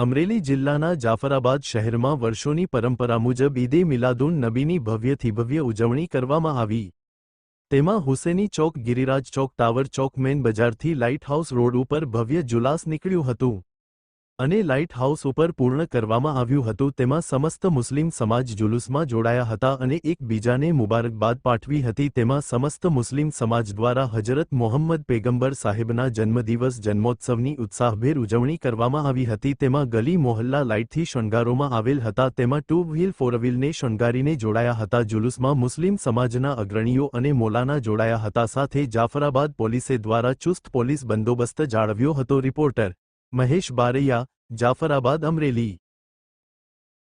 અમરેલી જિલ્લાના જાફરાબાદ શહેરમાં વર્ષોની પરંપરા મુજબ ઈદે મિલાદુન નબીની ભવ્યથી ભવ્ય ઉજવણી કરવામાં આવી. તેમાં હુસેની ચોક, ગિરિરાજ ચોક, ટાવર ચોક મેન બજારથી લાઇટ હાઉસ રોડ ઉપર ભવ્ય જુલાસ નીકળ્યું હતું. અને લાઇટ હાઉસ ઉપર પૂર્ણ કરવામાં આવ્યું હતું, તેમાં સમસ્ત મુસ્લિમ સમાજ જુલુસમાં જોડાયા હતા અને એકબીજાને મુબારકબાદ પાઠવી હતી. તેમાં સમસ્ત મુસ્લિમ સમાજ દ્વારા હજરત મોહમ્મદ પેગંબર સાહેબના જન્મદિવસ, જન્મોત્સવની ઉત્સાહભેર ઉજવણી કરવામાં આવી હતી. તેમાં ગલી મોહલ્લા લાઇટથી શણગારોમાં આવેલ હતા. તેમાં ટુ વ્હીલ, ફોર વ્હીલને શણગારીને જોડાયા હતા. જુલુસમાં મુસ્લિમ સમાજના અગ્રણીઓ અને મોલાના જોડાયા હતા. સાથે જાફરાબાદ પોલીસે દ્વારા ચુસ્ત પોલીસ બંદોબસ્ત જાળવ્યો હતો. રિપોર્ટર મહેશ બારૈયા જાફરાબાદ અમરેલી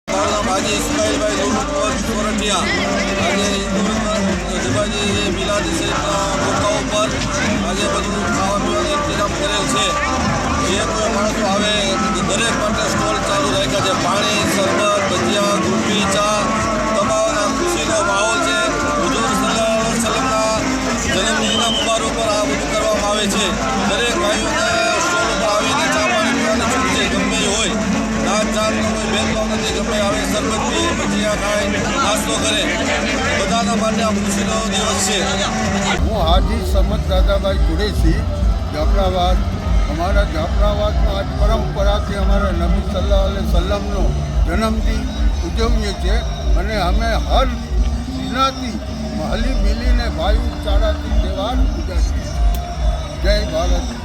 ખાવા પીવાનું છે જે દરેક માટે પાણી શરબત ભજીયા ગુલ્ફી ચા તમામના ખુશીનો માહોલ છે હુજુર સલ્લાહ સલમના જન્મદિનના મુબારક ઉપર આ કરવામાં આવે છે દરેક ભાઈઓને ગમે આવે શરબત પીએ ભજીયા ખાય નાસ્તો કરે. બધાના માટે આ દિવસ છે. હું હાજી સમત દાદાભાઈ કુરેશી, જાફરાબાદ. અમારા જાફરાબાદમાં આજ પરંપરાથી અમારા નબી સલ્લાહ અલ સલ્લમનો જન્મદિન ઉજવીએ છીએ અને અમે હર જિલ્લાથી હલી મિલીને ભાઈચારાથી તહેવાર ઉજવીએ જય ભારત.